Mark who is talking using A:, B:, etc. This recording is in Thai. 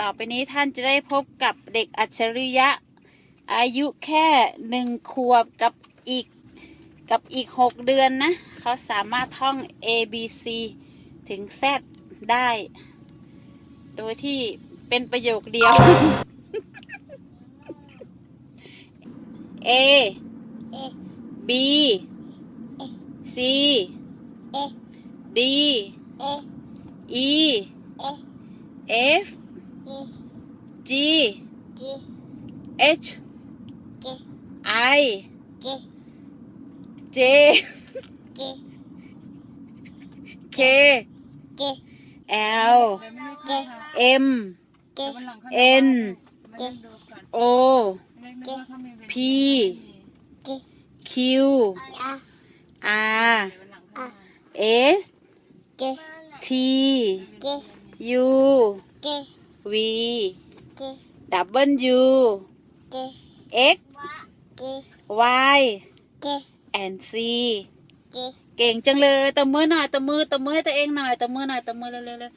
A: ต่อไปนี้ท่านจะได้พบกับเด็กอัจฉริยะ อายุแค่หนึ่งขวบกับอีกกับอีกหกเดือนนะ เขาสามารถท่อง A B C ถึง Z ได้ โดยที่เป็นประโยคเดียว A B C D E F G
B: G
A: H
B: G
A: I
B: G
A: J
B: G
A: K
B: G
A: L
B: เก
A: M
B: G
A: N
B: G
A: O P
B: G
A: Q
B: A
A: R
B: A
A: S
B: G
A: T
B: G
A: U
B: G
A: V
B: G
A: W
B: G
A: X
B: G
A: Y
B: G
A: and C
B: G
A: เก่งจังเลยตบมือหน่อยตบมือตบมือให้ตัวเองหน่อยตบมือหน่อยตบมือเร็วๆเร็ว